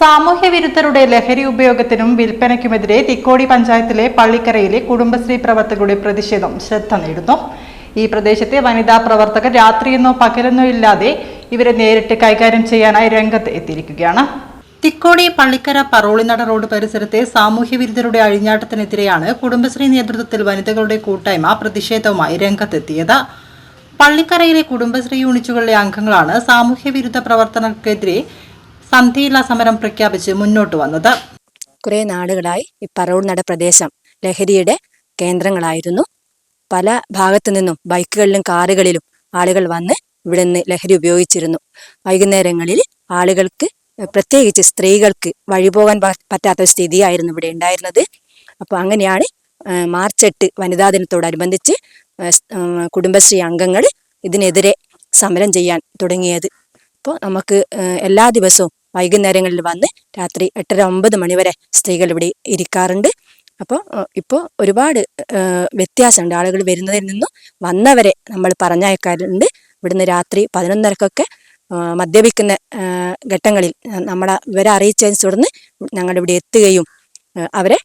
സാമൂഹ്യ വിരുദ്ധരുടെ ലഹരി ഉപയോഗത്തിനും വിൽപ്പനയ്ക്കുമെതിരെ തിക്കോടി പഞ്ചായത്തിലെ പള്ളിക്കരയിലെ കുടുംബശ്രീ പ്രവർത്തകരുടെ പ്രതിഷേധം ശ്രദ്ധ നേടുന്നു. ഈ പ്രദേശത്തെ വനിതാ പ്രവർത്തകർ രാത്രിയെന്നോ പകലെന്നോ ഇല്ലാതെ ഇവരെ നേരിട്ട് കൈകാര്യം ചെയ്യാനായി രംഗത്ത് എത്തിയിരിക്കുകയാണ്. തിക്കോടി പള്ളിക്കര പറോളിനട റോഡ് പരിസരത്തെ സാമൂഹ്യ വിരുദ്ധരുടെ അഴിഞ്ഞാട്ടത്തിനെതിരെയാണ് കുടുംബശ്രീ നേതൃത്വത്തിൽ വനിതകളുടെ കൂട്ടായ്മ പ്രതിഷേധവുമായി രംഗത്തെത്തിയത്. പള്ളിക്കരയിലെ കുടുംബശ്രീ യൂണിറ്റുകളിലെ അംഗങ്ങളാണ് സാമൂഹ്യ വിരുദ്ധ പ്രവർത്തനങ്ങൾക്കെതിരെ സന്ധിയില്ലാ സമരം പ്രഖ്യാപിച്ച് മുന്നോട്ട് വന്നത്. കുറേ നാടുകളായി ഈ പറവൂർനട പ്രദേശം ലഹരിയുടെ കേന്ദ്രങ്ങളായിരുന്നു. പല ഭാഗത്തു നിന്നും ബൈക്കുകളിലും കാറുകളിലും ആളുകൾ വന്ന് ഇവിടെ നിന്ന് ലഹരി ഉപയോഗിച്ചിരുന്നു. വൈകുന്നേരങ്ങളിൽ ആളുകൾക്ക് പ്രത്യേകിച്ച് സ്ത്രീകൾക്ക് വഴിപോകാൻ പോകാൻ പറ്റാത്ത സ്ഥിതിയായിരുന്നു ഇവിടെ ഉണ്ടായിരുന്നത്. അപ്പോൾ അങ്ങനെയാണ് മാർച്ച് എട്ട് വനിതാ ദിനത്തോടനുബന്ധിച്ച് കുടുംബശ്രീ അംഗങ്ങൾ ഇതിനെതിരെ സമരം ചെയ്യാൻ തുടങ്ങിയത്. അപ്പോൾ നമുക്ക് എല്ലാ ദിവസവും വൈകുന്നേരങ്ങളിൽ വന്ന് രാത്രി എട്ടര ഒമ്പത് മണിവരെ സ്ത്രീകൾ ഇവിടെ ഇരിക്കാറുണ്ട്. അപ്പോൾ ഇപ്പോൾ ഒരുപാട് വ്യത്യാസമുണ്ട്. ആളുകൾ വരുന്നതിൽ നിന്നും വന്നവരെ നമ്മൾ പറഞ്ഞയക്കാറുണ്ട്. ഇവിടുന്ന് രാത്രി പതിനൊന്നരക്കൊക്കെ മദ്യപിക്കുന്ന ഘട്ടങ്ങളിൽ നമ്മളെ ഇവരെ അറിയിച്ചതിന് തുടർന്ന് ഞങ്ങളിവിടെ എത്തുകയും അവരെ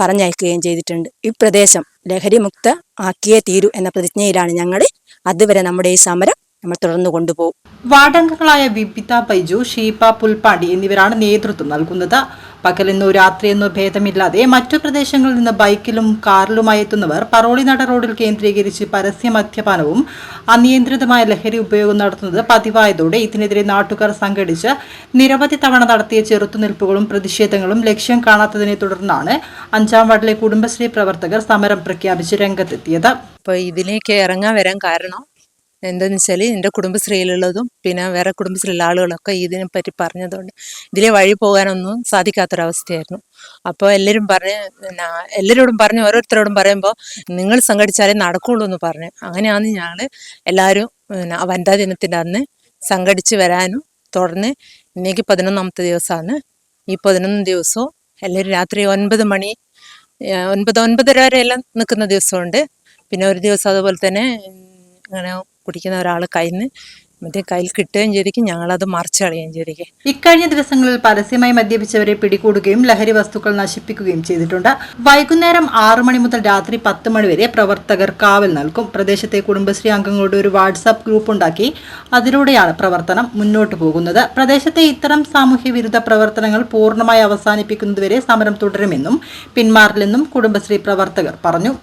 പറഞ്ഞയക്കുകയും ചെയ്തിട്ടുണ്ട്. ഈ പ്രദേശം ലഹരി മുക്ത ആക്കിയേ തീരൂ എന്ന പ്രതിജ്ഞയിലാണ് ഞങ്ങൾ അതുവരെ നമ്മുടെ ഈ സമരം നമ്മൾ തുടർന്ന് കൊണ്ടുപോകും. വാർഡംഗങ്ങളായ വിപിത ബൈജു ഷീപ പുൽപ്പാടി എന്നിവരാണ് നേതൃത്വം നൽകുന്നത്. പകലെന്നോ രാത്രിയെന്നോ ഭേദമില്ലാതെ മറ്റു പ്രദേശങ്ങളിൽ നിന്ന് ബൈക്കിലും കാറിലുമായി എത്തുന്നവർ പറോളിനട റോഡിൽ കേന്ദ്രീകരിച്ച് പരസ്യ മദ്യപാനവും അനിയന്ത്രിതമായ ലഹരി ഉപയോഗം നടത്തുന്നത് പതിവായതോടെ ഇതിനെതിരെ നാട്ടുകാർ സംഘടിച്ച് നിരവധി തവണ നടത്തിയ ചെറുത്തുനിൽപ്പുകളും പ്രതിഷേധങ്ങളും ലക്ഷ്യം കാണാത്തതിനെ തുടർന്നാണ് അഞ്ചാം വാർഡിലെ കുടുംബശ്രീ പ്രവർത്തകർ സമരം പ്രഖ്യാപിച്ച് രംഗത്തെത്തിയത്. അപ്പോൾ ഇതിലേക്ക് ഇറങ്ങാൻ വരാൻ കാരണം എന്താണെന്ന് വെച്ചാൽ എന്റെ കുടുംബശ്രീയിലുള്ളതും പിന്നെ വേറെ കുടുംബശ്രീയിലുള്ള ആളുകളൊക്കെ ഇതിനെപ്പറ്റി പറഞ്ഞതുകൊണ്ട് ഇതിലെ വഴി പോകാനൊന്നും സാധിക്കാത്തൊരവസ്ഥയായിരുന്നു. അപ്പോൾ എല്ലാവരും പറഞ്ഞ് എല്ലാവരോടും പറഞ്ഞ് ഓരോരുത്തരോടും പറയുമ്പോൾ നിങ്ങൾ സംഘടിച്ചാലേ നടക്കുള്ളൂ എന്ന് പറഞ്ഞു. അങ്ങനെയാണ് ഞങ്ങൾ എല്ലാവരും വനിതാ ദിനത്തിന്റെ അന്ന് സംഘടിച്ച് വരാനും തുടർന്ന് ഇന്നേക്ക് പതിനൊന്നാമത്തെ ദിവസമാണ്. ഈ പതിനൊന്ന് ദിവസവും എല്ലാവരും രാത്രി ഒൻപത് മണി ഒൻപത് ഒൻപതര വരെ എല്ലാം നിൽക്കുന്ന ദിവസമുണ്ട്. പിന്നെ ഒരു ദിവസം അതുപോലെ തന്നെ അങ്ങനെ കുടിക്കുന്ന ഒരാൾ കയ്യിൽ നിന്ന് മറ്റേ കയ്യിൽ കിട്ടുകയും ചെയ്തിരിക്കും ഞങ്ങളത് മറിച്ചടയുകയും ചെയ്തിരിക്കും ഇക്കഴിഞ്ഞ ദിവസങ്ങളിൽ പരസ്യമായി മദ്യപിച്ചവരെ പിടികൂടുകയും ലഹരി വസ്തുക്കൾ നശിപ്പിക്കുകയും ചെയ്തിട്ടുണ്ട്. വൈകുന്നേരം ആറു മണി മുതൽ രാത്രി പത്ത് മണി വരെ പ്രവർത്തകർ കാവൽ നൽകും. പ്രദേശത്തെ കുടുംബശ്രീ അംഗങ്ങളുടെ ഒരു വാട്സാപ്പ് ഗ്രൂപ്പ് ഉണ്ടാക്കി അതിലൂടെയാണ് പ്രവർത്തനം മുന്നോട്ട് പോകുന്നത്. പ്രദേശത്തെ ഇത്തരം സാമൂഹ്യ വിരുദ്ധ പ്രവർത്തനങ്ങൾ പൂർണമായി അവസാനിപ്പിക്കുന്നതുവരെ സമരം തുടരുമെന്നും പിന്മാറില്ലെന്നും കുടുംബശ്രീ പ്രവർത്തകർ പറഞ്ഞു.